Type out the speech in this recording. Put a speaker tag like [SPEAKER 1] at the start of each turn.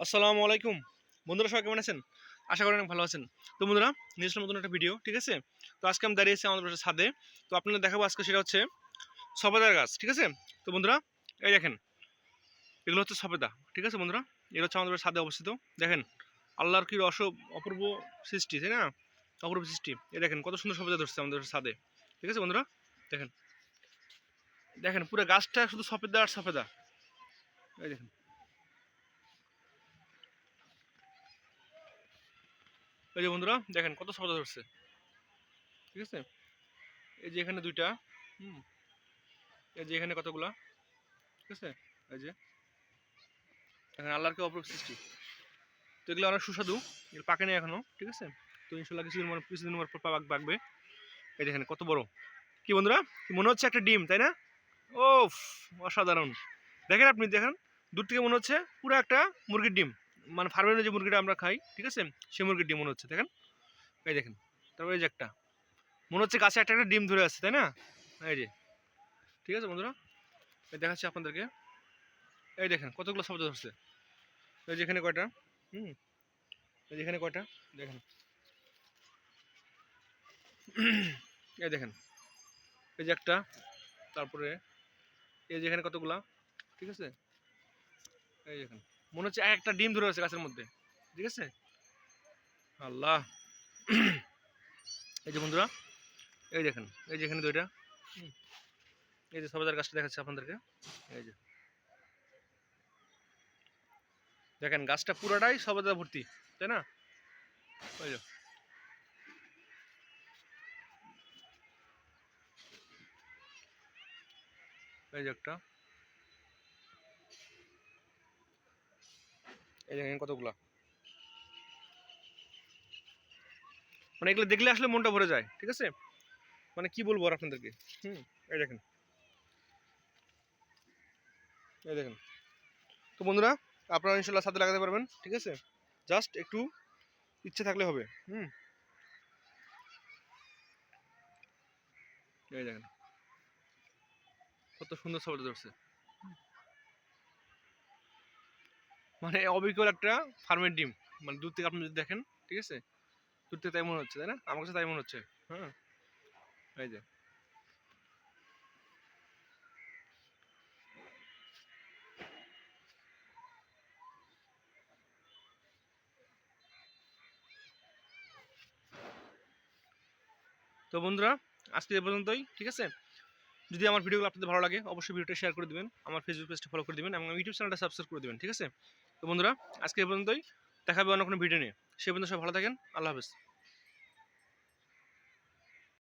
[SPEAKER 1] আসসালামু আলাইকুম। বন্ধুরা, সবাই কেমন আছেন? আশা করি অনেক ভালো আছেন। তো বন্ধুরা আসলাম নতুন একটা ভিডিও ঠিক আছে? তো আজকে আমি দাঁড়িয়েছি আমাদের বাসার ছাদে। তো আপনাদের দেখাবো আজকে সেটা হচ্ছে সফেদার গাছ, ঠিক আছে? তো বন্ধুরা, এই দেখেন, এগুলো হচ্ছে সফেদা, ঠিক আছে বন্ধুরা? এগুলো হচ্ছে আমাদের ছাদে অবস্থিত। দেখেন, আল্লাহর কি অস অপূর্ব সৃষ্টি, তাই না? অপূর্ব সৃষ্টি। এই দেখেন, কত সুন্দর সফেদা ধরছে আমাদের ছাদে, ঠিক আছে বন্ধুরা? দেখেন দেখেন, পুরো গাছটা শুধু সফেদা আর সফেদা। এই দেখেন এই যে বন্ধুরা, দেখেন কত সফেদা ধরছে। ঠিক আছে? এই যে এখানে দুইটা, হুম। এই যে এখানে কতগুলা? ঠিক আছে? এই যে। এখানে আল্লাহর কি অপরূপ সৃষ্টি। তো এগুলো অনেক সুস্বাদু, এগুলো পাকে নেই এখনও, ঠিক আছে? তো ইনশাল্লাহ কিছুদিন কিছুদিন পর পাক পাকবে। এই দেখেন, কত বড়। কি বন্ধুরা? মনে হচ্ছে একটা ডিম, তাই না? ও অসাধারণ। দেখেন আপনি, দেখেন, দূর থেকে মনে হচ্ছে পুরো একটা মুরগির ডিম। মানে ফার্মের যে মুরগিটা আমরা খাই, ঠিক আছে? সেই মুরগির ডিম মনে হচ্ছে, দেখেন? এই দেখেন, তারপরে এই যে একটা, মনে হচ্ছে গাছে একটা একটা ডিম ধরে আছে, তাই না? এই যে, ঠিক আছে বন্ধুরা? এই দেখাচ্ছি আপনাদেরকে। এই দেখেন, কতগুলো শব্দ ধরছে। এই যেখানে কয়টা? হুম, এই যেখানে কয়টা? দেখেন। এই দেখেন, এই যে একটা, তারপরে এই যেখানে কতগুলা, ঠিক আছে? এই দেখেন মনে হচ্ছে এক একটা ডিম ধরে আছে গাছের মধ্যে। ঠিক আছে? আল্লাহ। এই যে বন্ধুরা, এই দেখেন, এই যে এখানে দুইটা। এই যে সবাই গাছটা দেখাচ্ছে আপনাদেরকে। এই যে। দেখেন, গাছটা পুরোটাই সবেদা ভর্তি, তাই না? ওই যে একটা। এই মানে এগুলো দেখলে আসলে মনটা ভরে যায়, ঠিক আছে? মানে কি বলব আর আপনাদেরকে? হুম, এই দেখেন। এই দেখেন। তো বন্ধুরা, আপনারা ইনশাল্লাহ সাথে লাগাতে পারবেন, ঠিক আছে? জাস্ট একটু ইচ্ছে থাকলে হবে, হুম? এই দেখেন। কত সুন্দর সবটা ধরছে। মানে অবিকল একটা ফার্মের ডিম। মানে দূর থেকে আপনি যদি দেখেন, ঠিক আছে? দূর থেকে তাই মনে হচ্ছে, তাই না? আমার কাছে তাই মনে হচ্ছে। হ্যাঁ? এই যে। তো বন্ধুরা, আজকে এ পর্যন্তই, ঠিক আছে? যদি আমার ভিডিওগুলো আপনাদের ভালো লাগে, অবশ্যই ভিডিওটা শেয়ার করে দিবেন, আমার ফেসবুক পেজটা ফলো করে দিবেন এবং ইউটিউব চ্যানেলটা সাবস্ক্রাইব করে দিবেন, ঠিক আছে? তো বন্ধুরা, আজকে এই পর্যন্তই। দেখাবে অন্য কোনো ভিডিও নিয়ে। সে পর্যন্ত সব ভালো থাকেন। আল্লাহ হাফেজ।